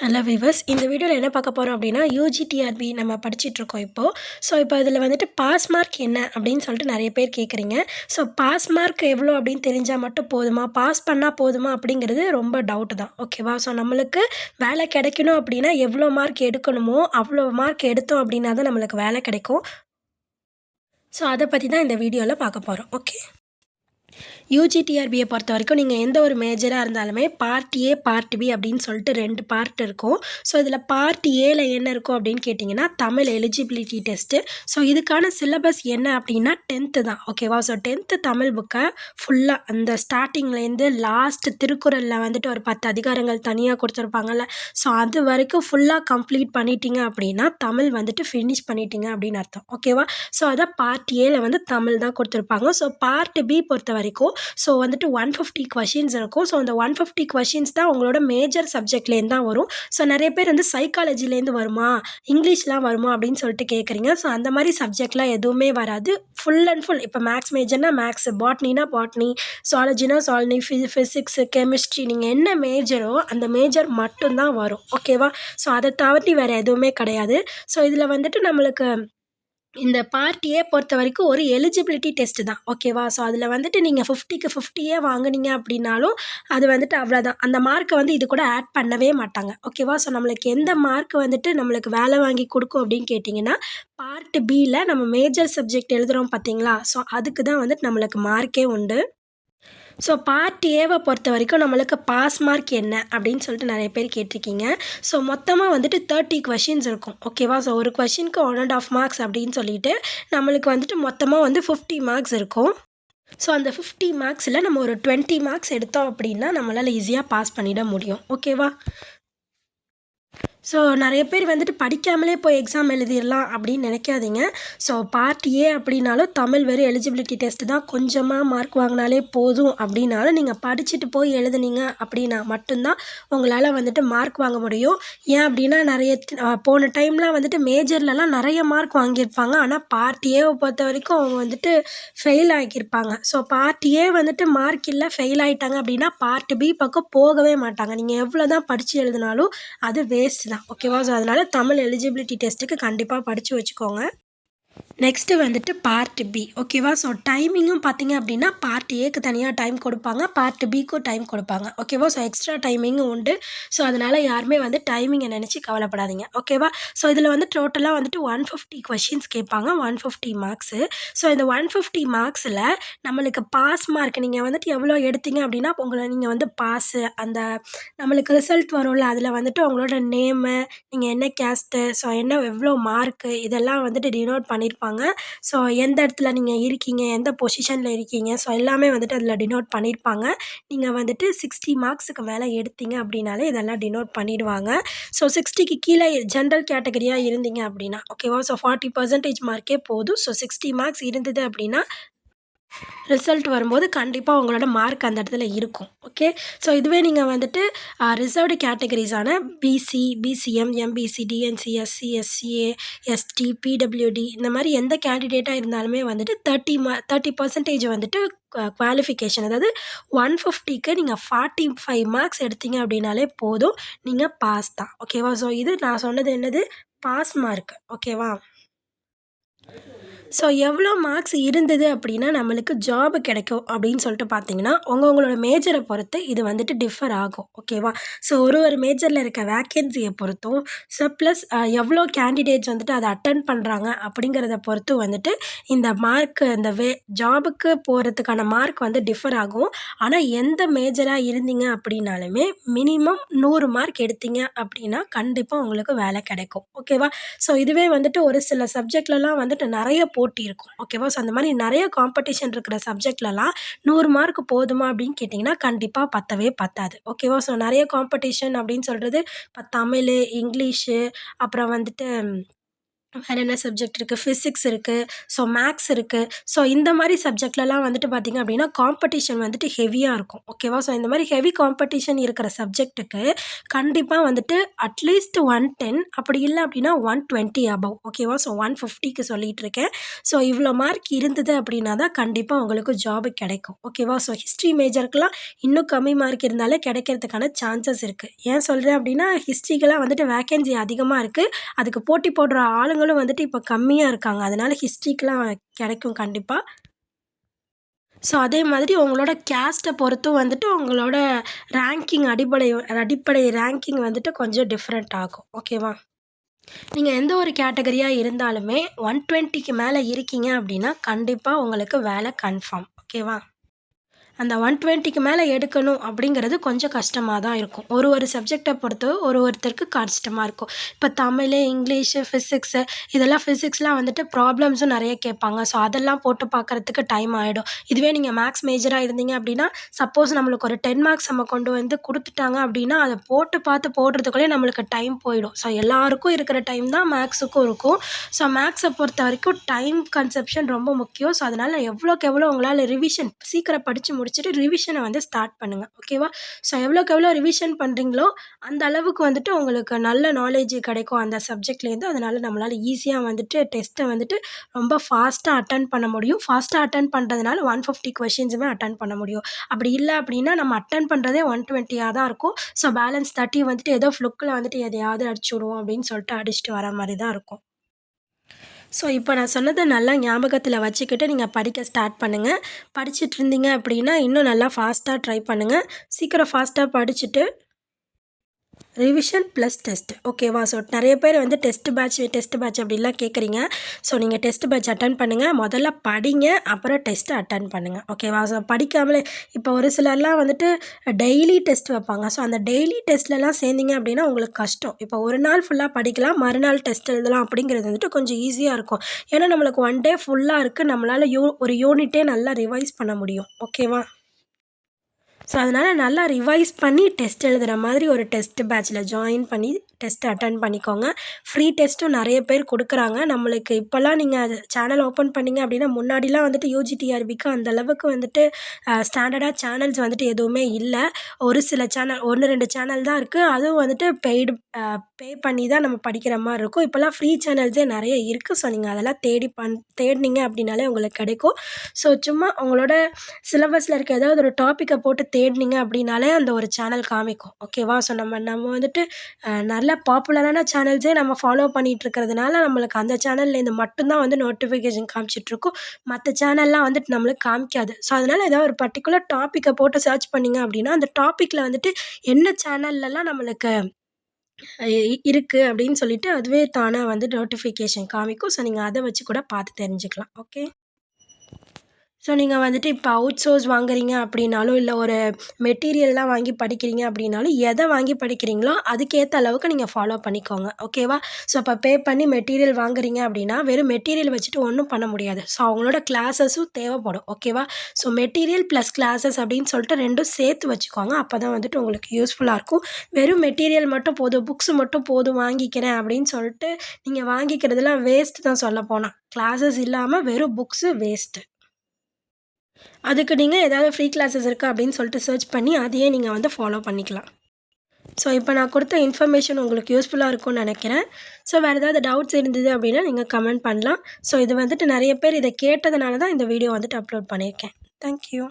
Hello viewers இந்த வீடியோவில் என்ன பார்க்க போகிறோம் அப்படின்னா யூஜிடிஆர்பி நம்ம படிச்சுட்ருக்கோம் இப்போது ஸோ இப்போ இதில் வந்துட்டு பாஸ் மார்க் என்ன அப்படின்னு சொல்லிட்டு நிறைய பேர் கேட்குறீங்க ஸோ பாஸ் மார்க் எவ்வளோ அப்படின்னு தெரிஞ்சால் மட்டும் போதுமா? பாஸ் பண்ணால் போதுமா அப்படிங்கிறது ரொம்ப டவுட்டு தான். ஓகேவா ஸோ நம்மளுக்கு வேலை கிடைக்கணும் அப்படின்னா எவ்வளோ மார்க் எடுக்கணுமோ அவ்வளோ மார்க் எடுத்தோம் அப்படின்னா தான் நம்மளுக்கு வேலை கிடைக்கும். ஸோ அதை பற்றி தான் இந்த வீடியோவில் பார்க்க போகிறோம் ஓகே யூஜிடிஆர்பியை பொறுத்த வரைக்கும் நீங்கள் எந்த ஒரு மேஜராக இருந்தாலுமே பார்ட் ஏ பார்ட் பி அப்படின்னு சொல்லிட்டு ரெண்டு பார்ட் இருக்கும். ஸோ இதில் பார்ட் ஏல என்ன இருக்கும் அப்படின்னு கேட்டிங்கன்னா தமிழ் எலிஜிபிலிட்டி டெஸ்ட்டு ஸோ இதுக்கான சிலபஸ் என்ன அப்படின்னா டென்த்து தான். ஓகேவா ஸோ டென்த்து தமிழ் புக்கை ஃபுல்லாக அந்த ஸ்டார்டிங்லேருந்து லாஸ்ட் திருக்குறளில் வந்துட்டு ஒரு பத்து அதிகாரங்கள் தனியாக கொடுத்துருப்பாங்கல்ல. ஸோ அது வரைக்கும் ஃபுல்லாக கம்ப்ளீட் பண்ணிட்டீங்க அப்படின்னா தமிழ் வந்துட்டு ஃபினிஷ் பண்ணிட்டீங்க அப்படின்னு அர்த்தம். ஓகேவா ஸோ அதான் பார்ட் ஏல வந்து தமிழ் தான் கொடுத்துருப்பாங்க. ஸோ பார்ட் பி பொறுத்த வரைக்கும் ஸோ வந்துட்டு ஒன் ஃபிஃப்டி கொஷின்ஸ் இருக்கும். ஸோ அந்த ஒன் ஃபிஃப்டி கொஷின்ஸ் தான் உங்களோட மேஜர் சப்ஜெக்ட்லேருந்து தான் வரும். ஸோ நிறைய பேர் வந்து சைக்காலஜிலேருந்து வருமா? இங்கிலீஷ்லாம் வருமா? அப்படின்னு சொல்லிட்டு கேட்குறீங்க ஸோ அந்த மாதிரி சப்ஜெக்ட்லாம் எதுவுமே வராது. ஃபுல் அண்ட் ஃபுல் இப்போ மேக்ஸ் மேஜர்னால் மேக்ஸ் பாட்னினா பாட்னி சுவாலஜினா சுவாலஜி ஃபி ஃபிசிக்ஸு கெமிஸ்ட்ரி நீங்கள் என்ன மேஜரோ அந்த மேஜர் மட்டும்தான் வரும். ஓகேவா ஸோ அதை தவிர்த்து வேறு எதுவுமே கிடையாது. ஸோ இதில் வந்துட்டு நம்மளுக்கு இந்த பார்ட்டியை பொறுத்த வரைக்கும் ஒரு எலிஜிபிலிட்டி டெஸ்ட்டு தான் ஓகேவா ஸோ அதில் வந்துட்டு நீங்கள் ஃபிஃப்டிக்கு ஃபிஃப்டியே வாங்குனீங்க அப்படின்னாலும் அது வந்துட்டு அவ்வளோதான் அந்த மார்க்கை வந்து இது கூட ஆட் பண்ணவே மாட்டாங்க ஓகேவா ஸோ நம்மளுக்கு எந்த மார்க் வந்துட்டு நம்மளுக்கு வேலை வாங்கி கொடுக்கும் அப்படின்னு கேட்டிங்கன்னா பார்ட் பியில் நம்ம மேஜர் சப்ஜெக்ட் எழுதுகிறோம் பார்த்தீங்களா? ஸோ அதுக்கு தான் வந்துட்டு நம்மளுக்கு மார்க்கே உண்டு. ஸோ பார்ட் ஏவை பொறுத்த வரைக்கும் நம்மளுக்கு பாஸ் மார்க் என்ன அப்படின்னு சொல்லிட்டு நிறைய பேர் கேட்டிருக்கீங்க. ஸோ மொத்தமாக வந்துட்டு தேர்ட்டி கொஷின்ஸ் இருக்கும். ஓகேவா ஸோ ஒரு கொஷினுக்கு ஒன் அண்ட் ஆஃப் மார்க்ஸ் அப்படின்னு சொல்லிட்டு நம்மளுக்கு வந்துட்டு மொத்தமாக வந்து ஃபிஃப்டி மார்க்ஸ் இருக்கும். ஸோ அந்த ஃபிஃப்டி மார்க்ஸில் நம்ம ஒரு டுவெண்ட்டி மார்க்ஸ் எடுத்தோம் அப்படின்னா நம்மளால் ஈஸியாக பாஸ் பண்ணிட முடியும். ஓகேவா ஸோ நிறைய பேர் வந்துட்டு படிக்காமலே போய் எக்ஸாம் எழுதிடலாம் அப்படின்னு நினைக்காதீங்க. ஸோ பார்ட் ஏ அப்படின்னாலும் தமிழ் வெறும் எலிஜிபிலிட்டி டெஸ்ட்டு தான். கொஞ்சமாக மார்க் வாங்கினாலே போதும் அப்படின்னாலும் நீங்கள் படிச்சுட்டு போய் எழுதுனீங்க அப்படின்னா மட்டும்தான் உங்களால் வந்துட்டு மார்க் வாங்க முடியும். ஏன் அப்படின்னா நிறைய போன டைம்லாம் வந்துட்டு மேஜர்லலாம் நிறைய மார்க் வாங்கியிருப்பாங்க. ஆனால் பார்ட் ஏவை பொறுத்த வரைக்கும் அவங்க வந்துட்டு ஃபெயில் ஆகியிருப்பாங்க ஸோ பார்ட் ஏ வந்துட்டு மார்க் இல்லை ஃபெயில் ஆகிட்டாங்க அப்படின்னா பார்ட் பி பக்கம் போகவே மாட்டாங்க. நீங்கள் எவ்வளோ தான் படித்து எழுதினாலும் அது வேஸ்ட் தான். ஓகேவா? ஸோ அதனால் தமிழ் எலிஜிபிலிட்டி டெஸ்ட்டுக்கு கண்டிப்பாக படித்து வச்சுக்கோங்க. நெக்ஸ்ட்டு வந்துட்டு பார்ட் பி ஓகேவா ஸோ டைமிங்கும் பார்த்தீங்க அப்படின்னா பார்ட் ஏக்கு தனியாக டைம் கொடுப்பாங்க பார்ட் பிக்கும் டைம் கொடுப்பாங்க ஓகேவா ஸோ எக்ஸ்ட்ரா டைமிங்கும் உண்டு. ஸோ அதனால் யாருமே வந்து டைமிங்கை நினச்சி கவலைப்படாதீங்க ஓகேவா ஸோ இதில் வந்து டோட்டலாக வந்துட்டு ஒன் ஃபிஃப்டி கொஷின்ஸ் கேட்பாங்க ஒன் ஃபிஃப்டி மார்க்ஸு ஸோ இந்த ஒன் ஃபிஃப்டி மார்க்ஸில் நம்மளுக்கு பாஸ் மார்க் நீங்கள் வந்துட்டு எவ்வளோ எடுத்தீங்க அப்படின்னா உங்களை நீங்கள் வந்து பாஸு அந்த நம்மளுக்கு ரிசல்ட் வரும்ல அதில் வந்துட்டு உங்களோட நேமு நீங்கள் என்ன கேஸ்ட்டு ஸோ என்ன எவ்வளோ மார்க்கு இதெல்லாம் வந்துட்டு டினோட் பண்ணி பண்ணியிருப்பாங்க ஸோ எந்த இடத்துல நீங்கள் இருக்கீங்க எந்த பொசிஷனில் இருக்கீங்க ஸோ எல்லாமே வந்துட்டு அதில் டினோட் பண்ணியிருப்பாங்க. நீங்கள் வந்துட்டு சிக்ஸ்டி மார்க்ஸுக்கு மேலே எடுத்தீங்க அப்படின்னாலே இதெல்லாம் டினோட் பண்ணிடுவாங்க. ஸோ சிக்ஸ்டிக்கு கீழே ஜென்ரல் கேட்டகரியாக இருந்தீங்க அப்படின்னா ஓகேவா ஸோ ஃபார்ட்டி பர்சன்டேஜ் மார்க்கே போதும். ஸோ சிக்ஸ்டி மார்க்ஸ் இருந்தது அப்படின்னா ரிசல்ட் வரும்போது கண்டிப்பாக உங்களோட மார்க் அந்த இடத்துல இருக்கும் ஓகே ஸோ இதுவே நீங்கள் வந்துட்டு reserved கேட்டகரிஸான BC BCM MBC DNC SC SCA ST PWD இந்த மாதிரி எந்த கேண்டிடேட்டாக இருந்தாலுமே வந்துட்டு தேர்ட்டி மா தேர்ட்டி பர்சன்டேஜ் வந்துட்டு குவாலிஃபிகேஷன் அதாவது ஒன் ஃபிஃப்டிக்கு நீங்கள் ஃபார்ட்டி ஃபைவ் மார்க்ஸ் எடுத்தீங்க அப்படின்னாலே போதும். நீங்கள் பாஸ் தான் ஓகேவா ஸோ இது நான் சொன்னது என்னது? பாஸ் மார்க் ஓகேவா ஸோ எவ்வளோ மார்க்ஸ் இருந்தது அப்படின்னா நம்மளுக்கு ஜாப் கிடைக்கும் அப்படின்னு சொல்லிட்டு பார்த்தீங்கன்னா உங்கவுங்களோட மேஜரை பொறுத்து இது வந்துட்டு டிஃபர் ஆகும். ஓகேவா ஸோ ஒரு ஒரு மேஜரில் இருக்க வேக்கன்சியை பொறுத்தும் ஸோ ப்ளஸ் எவ்வளோ கேண்டிடேட்ஸ் வந்துட்டு அதை அட்டன் பண்ணுறாங்க அப்படிங்கிறத பொறுத்து வந்துட்டு இந்த மார்க்கு இந்த வே ஜாபுக்கு போகிறதுக்கான மார்க் வந்து டிஃபர் ஆகும். ஆனால் எந்த மேஜராக இருந்தீங்க அப்படின்னாலுமே மினிமம் நூறு மார்க் எடுத்தீங்க அப்படின்னா கண்டிப்பாக உங்களுக்கு வேலை கிடைக்கும். ஓகேவா ஸோ இதுவே வந்துட்டு ஒரு சில சப்ஜெக்ட்லலாம் வந்துட்டு நிறைய போட்டி இருக்கும். ஓகேவா ஸோ அந்த மாதிரி நிறைய காம்படிஷன் இருக்கிற சப்ஜெக்ட்லலாம் நூறு மார்க் போதுமா அப்படின்னு கேட்டிங்கன்னா கண்டிப்பாக பத்தவே பத்தாது. ஓகேவா ஸோ நிறைய காம்படிஷன் அப்படின்னு சொல்கிறது இப்போ தமிழ் இங்கிலீஷு அப்புறம் வந்துட்டு வேறு என்ன சப்ஜெக்ட் இருக்குது ஃபிசிக்ஸ் இருக்குது ஸோ மேக்ஸ் இருக்குது ஸோ இந்த மாதிரி சப்ஜெக்ட்லலாம் வந்துட்டு பார்த்திங்க அப்படின்னா காம்படிஷன் வந்துட்டு ஹெவியாக இருக்கும். ஓகேவா ஸோ இந்த மாதிரி ஹெவி காம்படிஷன் இருக்கிற சப்ஜெக்ட்டுக்கு கண்டிப்பாக வந்துட்டு அட்லீஸ்ட் ஒன் டென் அப்படி இல்லை அப்படின்னா ஒன் டுவெண்ட்டி அபவ் ஓகேவா ஸோ ஒன் ஃபிஃப்டிக்கு சொல்லிகிட்டு இருக்கேன். ஸோ இவ்வளோ மார்க் இருந்தது அப்படின்னா தான் கண்டிப்பாக உங்களுக்கு ஜாபு கிடைக்கும். ஓகேவா ஸோ ஹிஸ்ட்ரி மேஜருக்கெலாம் இன்னும் கம்மி மார்க் இருந்தாலே கிடைக்கிறதுக்கான சான்சஸ் இருக்குது ஏன் சொல்கிறேன் அப்படின்னா ஹிஸ்ட்ரிக்கெலாம் வந்துட்டு வேக்கன்சி அதிகமாக இருக்குது அதுக்கு போட்டி போடுற ஆளுங்க ஆளுங்களும் வந்துட்டு இப்போ கம்மியாக இருக்காங்க. அதனால் ஹிஸ்ட்ரிக்கெலாம் கிடைக்கும் கண்டிப்பாக ஸோ அதே மாதிரி உங்களோட கேஸ்ட்டை பொறுத்தும் வந்துட்டு உங்களோட ரேங்கிங் அடிப்படை அடிப்படை ரேங்கிங் வந்துட்டு கொஞ்சம் டிஃப்ரெண்ட் ஆகும். ஓகேவா நீங்கள் எந்த ஒரு கேட்டகரியாக இருந்தாலுமே ஒன் டுவெண்ட்டிக்கு மேலே இருக்கீங்க அப்படின்னா கண்டிப்பாக உங்களுக்கு வேலை கன்ஃபார்ம் ஓகேவா அந்த ஒன் டுவெண்ட்டிக்கு மேலே எடுக்கணும் அப்படிங்கிறது கொஞ்சம் கஷ்டமாக தான் இருக்கும். ஒரு ஒரு சப்ஜெக்டை பொறுத்து ஒரு ஒருத்தருக்கு கஷ்டமாக இருக்கும். இப்போ தமிழ் இங்கிலீஷு ஃபிசிக்ஸு இதெல்லாம் ஃபிசிக்ஸ்லாம் வந்துட்டு ப்ராப்ளம்ஸும் நிறைய கேட்பாங்க. ஸோ அதெல்லாம் போட்டு பார்க்குறதுக்கு டைம் ஆகிடும் இதுவே நீங்கள் மேக்ஸ் மேஜராக இருந்தீங்க அப்படின்னா சப்போஸ் நம்மளுக்கு ஒரு டென் மார்க்ஸ் நம்ம கொண்டு வந்து கொடுத்துட்டாங்க அப்படின்னா அதை போட்டு பார்த்து போடுறதுக்குள்ளே நம்மளுக்கு டைம் போயிடும். ஸோ எல்லாருக்கும் இருக்கிற டைம் தான் மேக்ஸுக்கும் இருக்கும். ஸோ மேக்ஸை பொறுத்த வரைக்கும் டைம் கன்செப்ஷன் ரொம்ப முக்கியம். ஸோ அதனால் எவ்வளோக்கு எவ்வளோ உங்களால் ரிவிஷன் சீக்கிரம் படித்து முடிச்சுட்டு ரிவிஷனை வந்து ஸ்டார்ட் பண்ணுங்கள் ஓகேவா ஸோ எவ்வளோக்கு எவ்வளோ ரிவிஷன் பண்ணுறீங்களோ அந்த அளவுக்கு வந்துட்டு உங்களுக்கு நல்ல நாலேஜ் கிடைக்கும் அந்த சப்ஜெக்ட்லேருந்து அதனால் நம்மளால் ஈஸியாக வந்துட்டு டெஸ்ட்டை வந்துட்டு ரொம்ப ஃபாஸ்ட்டாக அட்டன் பண்ண முடியும். ஃபாஸ்ட்டாக அட்டன் பண்ணுறதுனால ஒன் ஃபிஃப்டி கொஷின்ஸுமே அட்டன் பண்ண முடியும். அப்படி இல்லை அப்படின்னா நம்ம அட்டன் பண்ணுறதே ஒன் டுவெண்ட்டியாக தான் இருக்கும். ஸோ பேலன்ஸ் தேர்ட்டி வந்துட்டு ஏதோ ஃப்ளுக்கில் வந்துட்டு எதையாவது அடிச்சு விடுவோம் அப்படின்னு சொல்லிட்டு அடிச்சுட்டு வர மாதிரி தான் இருக்கும். ஸோ இப்போ நான் சொன்னதை நல்லா ஞாபகத்தில் வச்சுக்கிட்டு நீங்கள் படிக்க ஸ்டார்ட் பண்ணுங்கள் படிச்சுட்டு இருந்தீங்க அப்படின்னா இன்னும் நல்லா ஃபாஸ்ட்டாக ட்ரை பண்ணுங்கள் சீக்கிரம் ஃபாஸ்ட்டாக படிச்சுட்டு ரிவிஷன் ப்ளஸ் டெஸ்ட் ஓகேவா ஸோ நிறைய பேர் வந்து டெஸ்ட் பேட்ச் டெஸ்ட் பேட்ச் அப்படிலாம் கேட்குறீங்க ஸோ நீங்கள் டெஸ்ட் பேட்ச் அட்டன் பண்ணுங்கள் முதல்ல படிங்க. அப்புறம் டெஸ்ட்டு அட்டன் பண்ணுங்கள் ஓகேவா ஸோ படிக்காமலே இப்போ ஒரு சிலர்லாம் வந்துட்டு டெய்லி டெஸ்ட் வைப்பாங்க. ஸோ அந்த டெய்லி டெஸ்ட்லலாம் சேர்ந்தீங்க அப்படின்னா உங்களுக்கு கஷ்டம். இப்போ ஒரு நாள் ஃபுல்லாக படிக்கலாம். மறுநாள் டெஸ்ட் எழுதலாம் அப்படிங்கிறது வந்துட்டு கொஞ்சம் ஈஸியாக இருக்கும். ஏன்னா நம்மளுக்கு ஒன் டே ஃபுல்லாக இருக்குது நம்மளால் யூ ஒரு யூனிட்டே நல்லா ரிவைஸ் பண்ண முடியும். ஓகேவா ஸோ அதனால் நல்லா ரிவைஸ் பண்ணி டெஸ்ட் எழுதுகிற மாதிரி ஒரு டெஸ்ட் பேட்சில் ஜாயின் பண்ணி டெஸ்ட் அட்டன் பண்ணிக்கோங்க. ஃப்ரீ டெஸ்ட்டும் நிறைய பேர் கொடுக்குறாங்க. நம்மளுக்கு இப்போல்லாம் நீங்கள் அது சேனல் ஓப்பன் பண்ணிங்க அப்படின்னா முன்னாடிலாம் வந்துட்டு யூஜிடிஆர்பிக்கு அந்தளவுக்கு வந்துட்டு ஸ்டாண்டர்டாக சேனல்ஸ் வந்துட்டு எதுவுமே இல்லை. ஒரு சில சேனல் ஒன்று ரெண்டு சேனல் தான் இருக்குது அதுவும் வந்துட்டு பெய்டு பே பண்ணி தான் நம்ம படிக்கிற மாதிரி இருக்கும். இப்போல்லாம் ஃப்ரீ சேனல்ஸே நிறைய இருக்குது ஸோ நீங்கள் அதெல்லாம் தேடி பண் தேடினீங்க அப்படின்னாலே உங்களுக்கு கிடைக்கும். ஸோ சும்மா உங்களோட சிலபஸில் இருக்க ஏதாவது ஒரு டாப்பிக்கை போட்டு தேடினீங்க அப்படின்னாலே அந்த ஒரு சேனல் காமிக்கும். ஓகேவா ஸோ நம்ம நம்ம வந்துட்டு நல்ல பாப்புலரான சேனல்ஸே நம்ம ஃபாலோ பண்ணிகிட்டு இருக்கிறதுனால நம்மளுக்கு அந்த சேனல்லேருந்து மட்டும்தான் வந்து நோட்டிஃபிகேஷன் காமிச்சிட்ருக்கும் மற்ற சேனல்லாம் வந்துட்டு நம்மளுக்கு காமிக்காது. ஸோ அதனால் ஏதாவது ஒரு பர்டிகுலர் டாப்பிக்கை போட்டு சர்ச் பண்ணிங்க அப்படின்னா அந்த டாப்பிக்கில் வந்துட்டு என்ன சேனல்லலாம் நம்மளுக்கு இருக்குது அப்படின்னு சொல்லிட்டு அதுவே தானாக வந்து நோட்டிஃபிகேஷன் காமிக்கும். ஸோ நீங்கள் அதை வச்சு கூட பார்த்து தெரிஞ்சுக்கலாம். ஓகே ஸோ நீங்கள் வந்துட்டு இப்போ அவுட் சோர்ஸ் வாங்குறீங்க அப்படின்னாலும் இல்லை ஒரு மெட்டீரியல்லாம் வாங்கி படிக்கிறீங்க அப்படின்னாலும் எதை வாங்கி படிக்கிறீங்களோ அதுக்கேற்ற அளவுக்கு நீங்கள் ஃபாலோ பண்ணிக்கோங்க. ஓகேவா ஸோ இப்போ பே பண்ணி மெட்டீரியல் வாங்குறீங்க அப்படின்னா வெறும் மெட்டீரியல் வச்சுட்டு ஒன்றும் பண்ண முடியாது. ஸோ அவங்களோட கிளாஸஸும் தேவைப்படும். ஓகேவா ஸோ மெட்டீரியல் ப்ளஸ் கிளாஸஸ் அப்படின்னு சொல்லிட்டு ரெண்டும் சேர்த்து வச்சுக்கோங்க. அப்போ தான் வந்துட்டு உங்களுக்கு யூஸ்ஃபுல்லாக இருக்கும். வெறும் மெட்டீரியல் மட்டும் போதும். புக்ஸ் மட்டும் போதும் வாங்கிக்கிறேன் அப்படின்னு சொல்லிட்டு நீங்கள் வாங்கிக்கிறதுலாம் வேஸ்ட்டு தான் சொல்ல போனால் கிளாஸஸ் இல்லாமல் வெறும் புக்ஸு வேஸ்ட்டு அதுக்கு நீங்கள் ஏதாவது ஃப்ரீ கிளாஸஸ் இருக்கா அப்படின்னு சொல்லிட்டு சர்ச் பண்ணி அதையே நீங்கள் வந்து ஃபாலோ பண்ணிக்கலாம். ஸோ இப்போ நான் கொடுத்த இன்ஃபர்மேஷன் உங்களுக்கு யூஸ்ஃபுல்லாக இருக்கும்னு நினைக்கிறேன். ஸோ வேறு ஏதாவது டவுட்ஸ் இருந்தது அப்படின்னா நீங்கள் கமெண்ட் பண்ணலாம். ஸோ இது வந்துட்டு நிறைய பேர் இதை கேட்டதுனால தான் இந்த வீடியோ வந்துட்டு அப்லோட் பண்ணியிருக்கேன். தேங்க்யூ